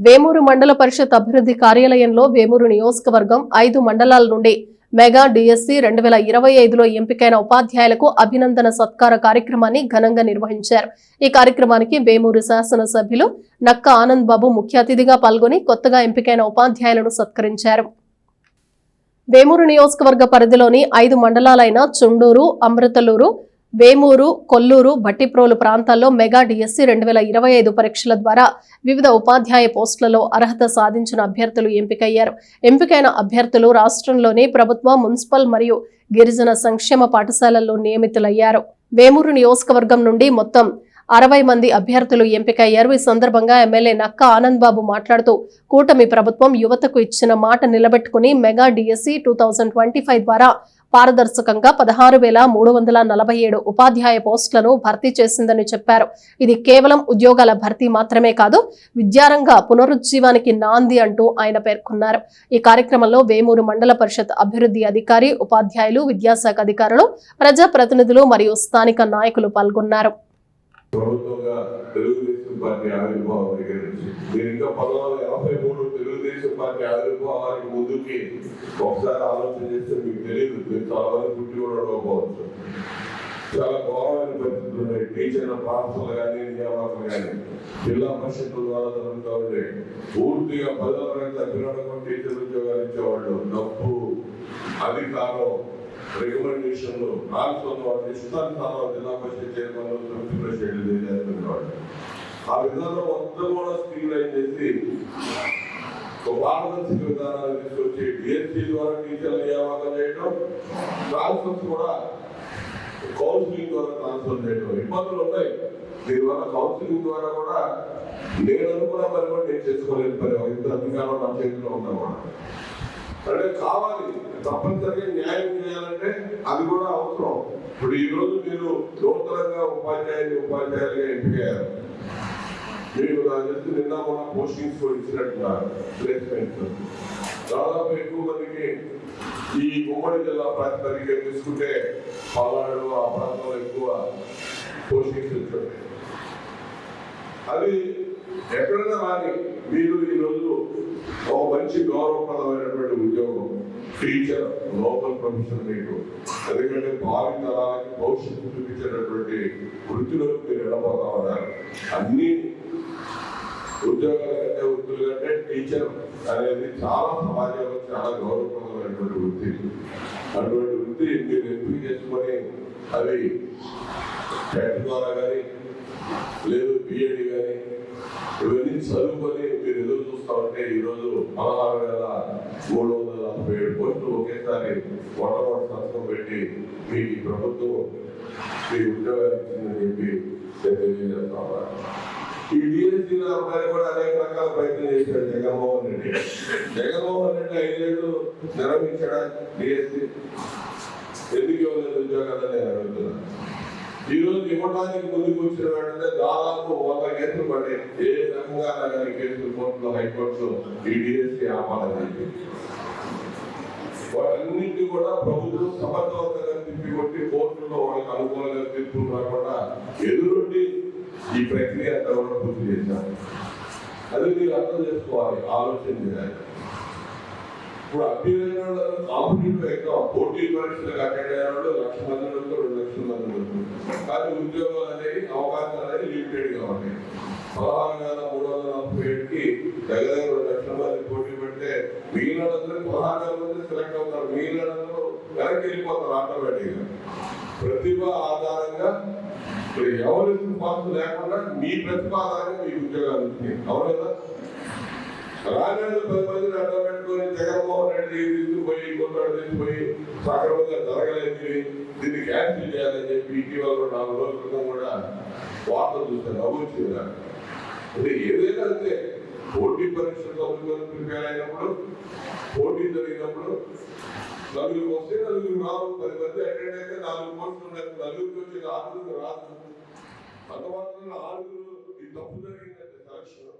వేమూరు మండల పరిషత్ అభివృద్ధి కార్యాలయంలో వేమూరు నియోజకవర్గం ఐదు మండలాల నుండి మెగా డిఎస్సి రెండు వేల ఇరవై ఐదులో ఎంపికైన ఉపాధ్యాయులకు అభినందన సత్కార కార్యక్రమాన్ని ఘనంగా నిర్వహించారు. ఈ కార్యక్రమానికి వేమూరు శాసనసభ్యులు నక్క ఆనంద్ బాబు ముఖ్య అతిథిగా పాల్గొని కొత్తగా ఎంపికైన ఉపాధ్యాయులను సత్కరించారు. వేమూరు నియోజకవర్గ పరిధిలోని ఐదు మండలాలైన చుండూరు అమృతలూరు వేమూరు కొల్లూరు భట్టిప్రోలు ప్రాంతాల్లో మెగా డిఎస్సి రెండు వేల ఇరవై ఐదు పరీక్షల ద్వారా వివిధ ఉపాధ్యాయ పోస్టులలో అర్హత సాధించిన అభ్యర్థులు ఎంపికయ్యారు. ఎంపికైన అభ్యర్థులు రాష్ట్రంలోని ప్రభుత్వ మున్సిపల్ మరియు గిరిజన సంక్షేమ పాఠశాలల్లో నియమితులయ్యారు. వేమూరు నియోజకవర్గం నుండి మొత్తం అరవై మంది అభ్యర్థులు ఎంపికయ్యారు. ఈ సందర్భంగా ఎమ్మెల్యే నక్క ఆనంద్ బాబు మాట్లాడుతూ కూటమి ప్రభుత్వం యువతకు ఇచ్చిన మాట నిలబెట్టుకుని mega DSC two twenty five ద్వారా పారదర్శకంగా పదహారు వేల మూడు వందల నలభై ఏడు ఉపాధ్యాయ పోస్టులను భర్తీ చేసిందని చెప్పారు. ఇది కేవలం ఉద్యోగాల భర్తీ మాత్రమే కాదు విద్యారంగ పునరుజ్జీవానికి నాంది అంటూ ఆయన పేర్కొన్నారు. ఈ కార్యక్రమంలో వేమూరు మండల పరిషత్ అభివృద్ధి అధికారి ఉపాధ్యాయులు విద్యాశాఖ అధికారులు ప్రజాప్రతినిధులు మరియు స్థానిక నాయకులు పాల్గొన్నారు. ప్రభుత్వంగా తెలుగుదేశం పార్టీ ఆవిర్భావం దగ్గర నుంచి నేను ఇంకా పంతొమ్మిది వందల ఎనభై మూడు తెలుగుదేశం పార్టీ ఆవిర్భావానికి ముందుకి ఒకసారి ఆలోచన చేస్తే మీకు తెలియదు మీరు చాలా మంది పుట్టి కూడా ఉండకపోవచ్చు. చాలా ఘోరమైన పరిస్థితులు ఉన్నాయి. టీచర్ల ప్రాంతాలు కానీ నియామకాలు కానీ జిల్లా పరిషత్ల ద్వారా జరుగుతూ ఉండే. పూర్తిగా పదవ తరగతి అభినందన టీచర్ ఉద్యోగాలు ఇచ్చేవాళ్ళు. డబ్బు అధికారం రికమెండేషన్లు. రాష్ట్రంలో వాళ్ళు ఇష్టానుసారం జిల్లా పరిషత్ చైర్మన్ సమితి ప్రెసిడెంట్లు చేస్తున్నవాడు ఆ విధానం మొత్తం కూడా స్ట్రీమ్లైన్ చేసి ఒక పారదర్శక విధానాన్ని తీసుకొచ్చి డిఎస్సీ ద్వారా టీచర్లు నియామకం చేయడం ట్రాన్స్ఫర్స్ కూడా కౌన్సిలింగ్ ద్వారా ట్రాన్స్ఫర్ చేయడం ఇబ్బందులు ఉన్నాయి. దీనివల్ల కౌన్సిలింగ్ ద్వారా కూడా నేను అనుకున్న పని కూడా నేను చేసుకోలేని పని. ఇంత అధికారం నా చేతిలో ఉన్నా కూడా అంటే కావాలి. తప్పనిసరిగా న్యాయం చేయాలంటే అది కూడా అవసరం. ఇప్పుడు ఈ రోజు మీరు నూతనంగా ఉపాధ్యాయులు ఉపాధ్యాయులుగా ఎంపికయ్యారు మీకు నాకు తెలిసి నిన్న మొన్న పోస్టింగ్స్ కూడా ఇచ్చినట్టున్నారు. దాదాపు ఎక్కువ మందికి ఈ ఉమ్మడి జిల్లా ప్రాతిపదికగా తీసుకుంటే పల్నాడు ఆ ప్రాంతంలో ఎక్కువ పోస్టింగ్స్ ఇచ్చారు అది ఎక్కడైనా రాని మీరు ఈరోజు ఒక మంచి గౌరవప్రదమైన టీచర్ లోకల్ ప్రొఫెషన్ మీకు ఎందుకంటే భావి తరాలకి భవిష్యత్తు చూపించేటటువంటి వృత్తిలోకి మీరు వెళ్ళబోతా ఉన్నారు. అన్ని ఉద్యోగాల కంటే వృత్తులు కంటే టీచర్ అనేది చాలా సమాజంలో చాలా గౌరవప్రదమైనటువంటి వృత్తి. అటువంటి వృత్తి మీరు ఎంపిక చేసుకొని అది టెట్ ద్వారా కానీ లేదు బిఎడ్ కానీ ఇవన్నీ చదువుకొని మీరు ఎదురు చూస్తా ఉంటే ఈరోజు పదహారు వేల మూడు వందల నలభై ఏడు పోస్టులు ఒకేసారి మొట్టమొదటి సంతకం పెట్టి మీ ప్రభుత్వం మీ ఉద్యోగాలు ఇచ్చిందని చెప్పి నేను తెలియజేస్తా ఈ డిఎస్సీ అబ్బాయి కూడా అనేక రకాల ప్రయత్నం చేశాడు జగన్మోహన్ రెడ్డి. జగన్మోహన్ రెడ్డి ఐదేళ్ళు నిర్వహించాడా డిఎస్సీ ఎందుకు ఇవ్వలేదు ఉద్యోగాలని నేను అడుగుతున్నాను. ఈ రోజు ఇవ్వడానికి ముందుకు వచ్చిన వెంటనే దాదాపు వంద కేసులు పడ్డాయి. ఏ రకంగా కానీ కేసులు కోర్టులో హైకోర్టులో ఈ డిఎస్సీ ఆపాలని చెప్పి వాటన్నింటి కూడా ప్రభుత్వం సమర్థవంతంగా తిప్పి కొట్టి కోర్టులో వాళ్ళకి అనుకూలంగా తీర్పులు రాకుండా ఎదురుండి ఈ ప్రక్రియ అంతా కూడా పూర్తి చేశారు. అది మీరు అర్థం చేసుకోవాలి ఆలోచన చేయాలి. ఇప్పుడు అభ్యర్థులు కాంపిటేటివ్ ఎగ్జామ్ పోటీ పరీక్షలకు అటెండ్ అయిన వాళ్ళు లక్ష మంది వరకు రెండు లక్షల కానీ ఉద్యోగాలు అనేవి అవకాశాలు అనేవి లిమిటెడ్గా ఉన్నాయి. పదహారు వేల మూడు వందల ముప్పై ఏడుకి దగ్గర దగ్గర రెండు లక్షల మంది పోటీ పెడితే మిగిలిన పదహారు వేల మంది సెలెక్ట్ అవుతారు. మిగిలిన వెనక్కి వెళ్ళిపోతారు ఆటోమేటిక్గా. ప్రతిభ ఆధారంగా ఇప్పుడు ఎవరి పాస్ లేకుండా మీ ప్రతిభ ఆధారంగా మీ ఉద్యోగాలు వస్తాయి అవును కదా? రాజేంద్ర పది మందిని అడ్డం పెట్టుకొని జగన్మోహన్ రెడ్డి తీసుకుపోయి కొన్నాడు తీసుకుపోయి సక్రమంగా జరగలేదు దీన్ని క్యాన్సిల్ చేయాలని చెప్పి ఇటీవల నాలుగు రోజుల క్రితం కూడా వార్తలు చూస్తే నవ్వొచ్చింది అంటే ఏదైనా అంతే పోటీ పరీక్షలు చదువుకొని ప్రిపేర్ అయినప్పుడు పోటీ జరిగినప్పుడు నలుగురు వస్తే నలుగురు రావు పది మంది అటెండ్ అయితే నాలుగు పోస్టులు ఉన్నాయి నలుగురికి వచ్చి ఆరుగురు రాదు. అందువల్ల ఆరుగురు ఈ తప్పు జరిగిందంటే సెలక్షన్